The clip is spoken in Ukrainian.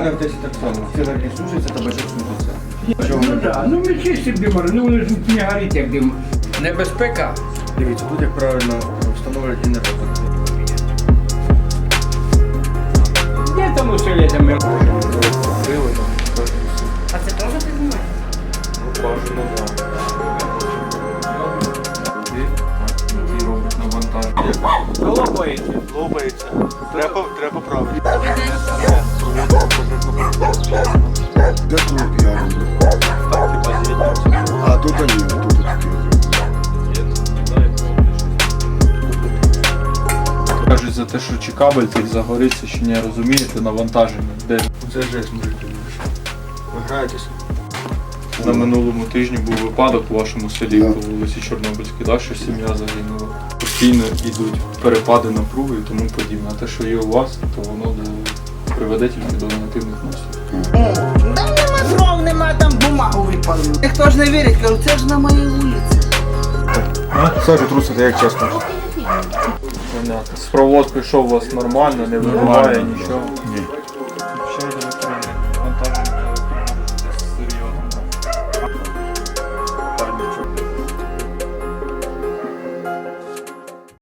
мене в тесі так само. Цигарки сушаться, табачок сушиться. Ну ми? так, ну ми чисті димари, ну вони ж не горить, як дим. Небезпека. Дивіться, тут як правильно встановлюють генератор. Де там усилля там? Крили там, А це теж ти знімаєш? ну бажано. Так. Лопається. Лопається. Треба, треба правити. Де тут я роблю? А тут ні, тут такі. Кажуть за те, що чи кабель цей загориться, чи не розумієте, навантаження. Де Це жесть, мужики. Ви граєтеся? на минулому тижні був випадок у вашому селі по вулиці Чорнобильській, да, що сім'я загинула. Постійно йдуть перепади напруги і тому подібне. А те, що є у вас, то воно до- приведе тільки до негативних наслідків. Випалили. Ніхто ж не вірить, кажу, це ж на моїй вулиці. Сашу трусити, як чесно. Понятно. З проводкою що у вас нормально, не вибиває нічого? Ні.